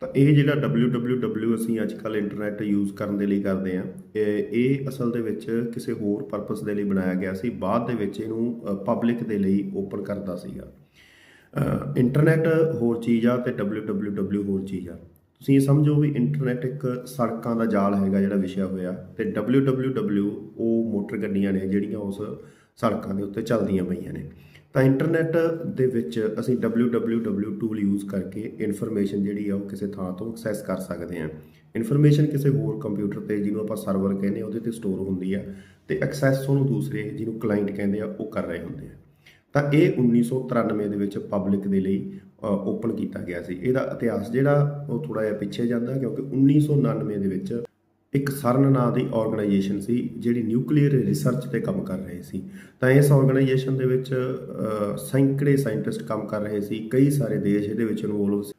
ਤਾਂ ਇਹ ਜਿਹੜਾ www ਅਸੀਂ ਅੱਜ ਕੱਲ ਇੰਟਰਨੈਟ ਯੂਜ਼ ਕਰਨ ਦੇ ਲਈ ਕਰਦੇ ਆ ਇਹ ਅਸਲ ਦੇ ਵਿੱਚ ਕਿਸੇ ਹੋਰ ਪਰਪਸ ਦੇ ਲਈ ਬਣਾਇਆ ਗਿਆ ਸੀ ਬਾਅਦ ਦੇ ਵਿੱਚ ਇਹਨੂੰ ਪਬਲਿਕ ਦੇ ਲਈ ਓਪਨ ਕਰਦਾ ਸੀਗਾ। ਅ, ਇੰਟਰਨੈਟ ਹੋਰ ਚੀਜ਼ ਆ ਤੇ www ਹੋਰ ਚੀਜ਼ ਆ। ਤੁਸੀਂ ਇਹ ਸਮਝੋ ਵੀ ਇੰਟਰਨੈਟ ਇੱਕ ਸੜਕਾਂ ਦਾ ਜਾਲ ਹੈਗਾ ਜਿਹੜਾ ਵਿਛਿਆ ਹੋਇਆ ਤੇ www ਉਹ ਮੋਟਰ ਗੱਡੀਆਂ ਨੇ ਜਿਹੜੀਆਂ ਉਸ ਸੜਕਾਂ ਦੇ ਉੱਤੇ ਚੱਲਦੀਆਂ ਪਈਆਂ ਨੇ। ਤਾਂ ਇੰਟਰਨੈਟ ਦੇ ਵਿੱਚ ਅਸੀਂ www ਟੂਲ ਯੂਜ਼ ਕਰਕੇ ਇਨਫੋਰਮੇਸ਼ਨ ਜਿਹੜੀ ਆ ਉਹ ਕਿਸੇ ਥਾਂ ਤੋਂ ਐਕਸੈਸ ਕਰ ਸਕਦੇ ਹਾਂ। ਇਨਫੋਰਮੇਸ਼ਨ ਕਿਸੇ ਹੋਰ ਕੰਪਿਊਟਰ ਤੇ ਜਿਹਨੂੰ ਆਪਾਂ ਸਰਵਰ ਕਹਿੰਦੇ ਆ ਉਹਦੇ ਤੇ ਸਟੋਰ ਹੁੰਦੀ ਆ ਤੇ ਐਕਸੈਸ ਉਹਨੂੰ ਦੂਸਰੇ ਜਿਹਨੂੰ ਕਲਾਇੰਟ ਕਹਿੰਦੇ ਆ, ਉਹ ਕਰ ਰਹੇ ਹੁੰਦੇ ਆ। ਤਾਂ ਇਹ 1993 ਦੇ ਵਿੱਚ ਪਬਲਿਕ ਦੇ ਲਈ ਓਪਨ ਕੀਤਾ ਗਿਆ ਸੀ। ਇਹਦਾ ਇਤਿਹਾਸ ਜਿਹੜਾ ਉਹ ਥੋੜਾ ਜਿਹਾ ਪਿੱਛੇ ਜਾਂਦਾ ਕਿਉਂਕਿ 1999 ਦੇ ਵਿੱਚ ਇੱਕ ਸਰਨ ਨਾਂ ਦੀ ਆਰਗੇਨਾਈਜੇਸ਼ਨ ਸੀ, ਜਿਹੜੀ ਨਿਊਕਲੀਅਰ ਰਿਸਰਚ ਤੇ ਕੰਮ ਕਰ ਰਹੇ ਸੀ। ਤਾਂ ਇਸ ਆਰਗੇਨਾਈਜੇਸ਼ਨ ਦੇ ਵਿੱਚ ਸੈਂਕੜੇ ਸਾਇੰਟਿਸਟ ਕੰਮ ਕਰ ਰਹੇ ਸੀ, ਕਈ ਸਾਰੇ ਦੇਸ਼ ਇਹਦੇ ਵਿੱਚ ਇਨਵੋਲਵ ਸੀ।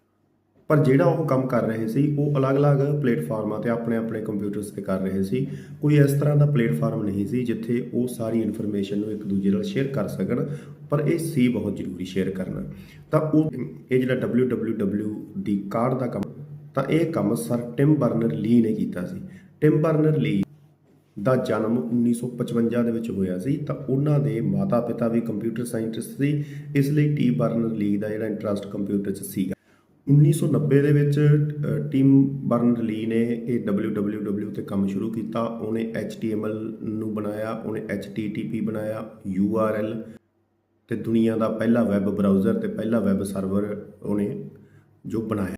ਪਰ ਜਿਹੜਾ ਉਹ ਕੰਮ ਕਰ ਰਹੇ ਸੀ, ਉਹ ਅਲੱਗ-ਅਲੱਗ ਪਲੇਟਫਾਰਮਾਂ ਤੇ ਆਪਣੇ-ਆਪਣੇ ਕੰਪਿਊਟਰਸ ਤੇ ਕਰ ਰਹੇ ਸੀ। ਕੋਈ ਇਸ ਤਰ੍ਹਾਂ ਦਾ ਪਲੇਟਫਾਰਮ ਨਹੀਂ ਸੀ, ਜਿੱਥੇ ਉਹ ਸਾਰੀ ਇਨਫੋਰਮੇਸ਼ਨ ਨੂੰ ਇੱਕ ਦੂਜੇ ਨਾਲ ਸ਼ੇਅਰ ਕਰ ਸਕਣ, ਪਰ ਇਹ ਸੀ ਬਹੁਤ ਜ਼ਰੂਰੀ ਸ਼ੇਅਰ ਕਰਨਾ। ਤਾਂ ਉਹ, ਇਹ ਜਿਹੜਾ www ਦੀ ਕਾਰਡ ਦਾ ਕੰਮ ਤਾਂ ਇਹ ਕੰਮ ਸਰ ਟਿਮ ਬਰਨਰ ਲੀ ਨੇ ਕੀਤਾ ਸੀ। ਟਿਮ ਬਰਨਰ ਲੀ ਦਾ ਜਨਮ 1955 ਦੇ ਵਿੱਚ ਹੋਇਆ ਸੀ, ਤਾਂ ਉਹਨਾਂ ਦੇ ਮਾਤਾ-ਪਿਤਾ ਵੀ ਕੰਪਿਊਟਰ ਸਾਇੰਟਿਸਟ ਸੀ, ਇਸ ਲਈ ਟੀ ਬਰਨਰ ਲੀ ਦਾ ਜਿਹੜਾ ਇੰਟਰਸਟ ਕੰਪਿਊਟਰ 'ਚ ਸੀਗਾ। 1990 ਦੇ ਵਿੱਚ ਟਿਮ ਬਰਨਰ ਲੀ ਨੇ ਇਹ www ਤੇ ਕੰਮ ਸ਼ੁਰੂ ਕੀਤਾ, ਉਹਨੇ HTML ਨੂੰ ਬਣਾਇਆ, ਉਹਨੇ HTTP ਬਣਾਇਆ URL ਤੇ ਦੁਨੀਆ ਦਾ ਪਹਿਲਾ ਵੈਬ ਬਰਾਊਜ਼ਰ ਤੇ ਪਹਿਲਾ ਵੈਬ ਸਰਵਰ ਉਹਨੇ ਜੋ ਬਣਾਇਆ।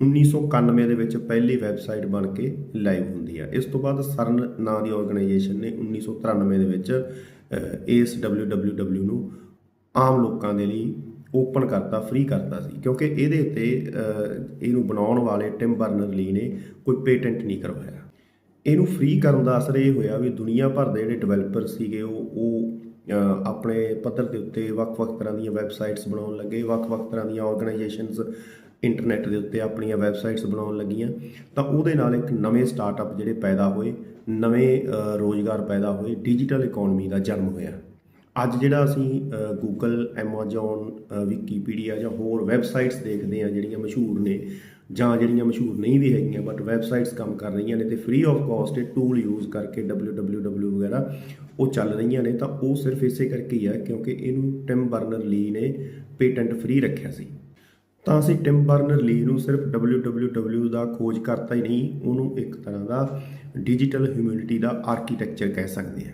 1991 ਦੇ ਵਿੱਚ ਪਹਿਲੀ ਵੈਬਸਾਈਟ ਬਣ ਕੇ ਲਾਈਵ ਹੁੰਦੀ ਹੈ ਇਸ ਤੋਂ ਬਾਅਦ ਸਰਨ ਨਾਂ ਦੀ ਆਰਗੇਨਾਈਜੇਸ਼ਨ ਨੇ 1993 ਦੇ ਵਿੱਚ ਅ, ਇਸ www ਨੂੰ ਆਮ ਲੋਕਾਂ ਦੇ ਲਈ ਓਪਨ ਕਰਤਾ ਫ੍ਰੀ ਕਰਤਾ ਸੀ। ਕਿਉਂਕਿ ਇਹਦੇ ਉੱਤੇ ਇਹਨੂੰ ਬਣਾਉਣ ਵਾਲੇ ਟਿਮ ਬਰਨਰ ਲੀ ਨੇ ਕੋਈ ਪੇਟੈਂਟ ਨਹੀਂ ਕਰਵਾਇਆ। ਇਹਨੂੰ ਫ੍ਰੀ ਕਰਨ ਦਾ ਅਸਰ ਇਹ ਹੋਇਆ ਵੀ ਦੁਨੀਆ ਭਰ ਦੇ ਜਿਹੜੇ ਡਿਵੈਲਪਰ ਸੀਗੇ ਉਹ ਉਹ ਆਪਣੇ ਪੱਧਰ ਦੇ ਉੱਤੇ ਵੱਖ-ਵੱਖ ਤਰ੍ਹਾਂ ਦੀਆਂ ਵੈਬਸਾਈਟਸ ਬਣਾਉਣ ਲੱਗੇ ਵੱਖ-ਵੱਖ ਤਰ੍ਹਾਂ ਦੀਆਂ ਆਰਗੇਨਾਈਜੇਸ਼ਨਸ ਇੰਟਰਨੈਟ ਦੇ ਉੱਤੇ ਆਪਣੀਆਂ ਵੈਬਸਾਈਟਸ ਬਣਾਉਣ ਲੱਗੀਆਂ ਤਾਂ ਉਹਦੇ ਨਾਲ ਇੱਕ ਨਵੇਂ ਸਟਾਰਟਅਪ ਜਿਹੜੇ ਪੈਦਾ ਹੋਏ ਨਵੇਂ ਅ, ਰੋਜ਼ਗਾਰ ਪੈਦਾ ਹੋਏ ਡਿਜੀਟਲ ਇਕਨੋਮੀ ਦਾ ਜਨਮ ਹੋਇਆ। ਅੱਜ ਜਿਹੜਾ ਅਸੀਂ ਗੂਗਲ ਐਮਾਜ਼ਨ ਵਿਕੀਪੀਡੀਆ ਜਾਂ ਹੋਰ ਵੈਬਸਾਈਟਸ ਦੇਖਦੇ ਆ ਜਿਹੜੀਆਂ ਮਸ਼ਹੂਰ ਨੇ ਜਾਂ ਜਿਹੜੀਆਂ ਮਸ਼ਹੂਰ ਨਹੀਂ ਵੀ ਹੈਗੀਆਂ ਬਟ ਵੈਬਸਾਈਟਸ ਕੰਮ ਕਰ ਰਹੀਆਂ ਨੇ ਤੇ ਫ੍ਰੀ ਆਫ ਕਾਸਟ ਇਹ ਟੂਲ ਯੂਜ਼ ਕਰਕੇ www ਵਗੈਰਾ ਉਹ ਚੱਲ ਰਹੀਆਂ ਨੇ ਤਾਂ ਉਹ ਸਿਰਫ ਇਸੇ ਕਰਕੇ ਹੀ ਆ ਕਿਉਂਕਿ ਇਹਨੂੰ ਟਿਮ ਬਰਨਰ ਲੀ ਨੇ ਪੇਟੈਂਟ ਫ੍ਰੀ ਰੱਖਿਆ ਸੀ। ਤਾਂ ਅਸੀਂ ਟਿਮ ਬਰਨਰ ਲੀ ਨੂੰ ਸਿਰਫ www ਦਾ ਖੋਜ ਕਰਤਾ ਹੀ ਨਹੀਂ, ਉਹਨੂੰ ਇੱਕ ਤਰ੍ਹਾਂ ਦਾ ਡਿਜੀਟਲ ਹਿਊਮੈਨਿਟੀ ਦਾ ਆਰਕੀਟੈਕਚਰ ਕਹਿ ਸਕਦੇ ਹਾਂ।